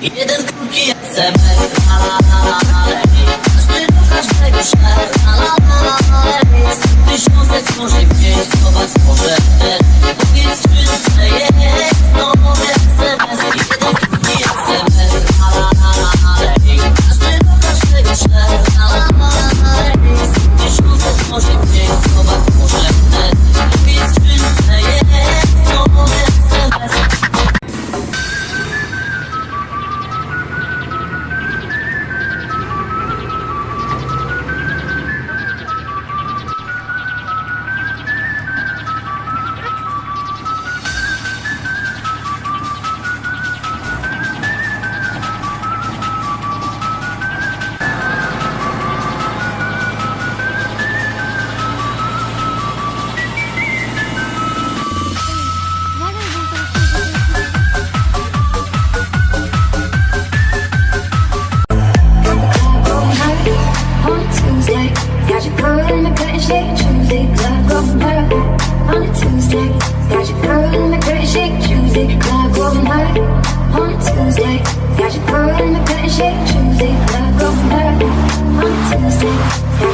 Jeden krótki SMS your girl in the shake Tuesday, hard. On a Tuesday, got your girl in the cutting shake Tuesday, club going hard. On a Tuesday, got your girl in the cutting shake Tuesday, club going hard. On a Tuesday.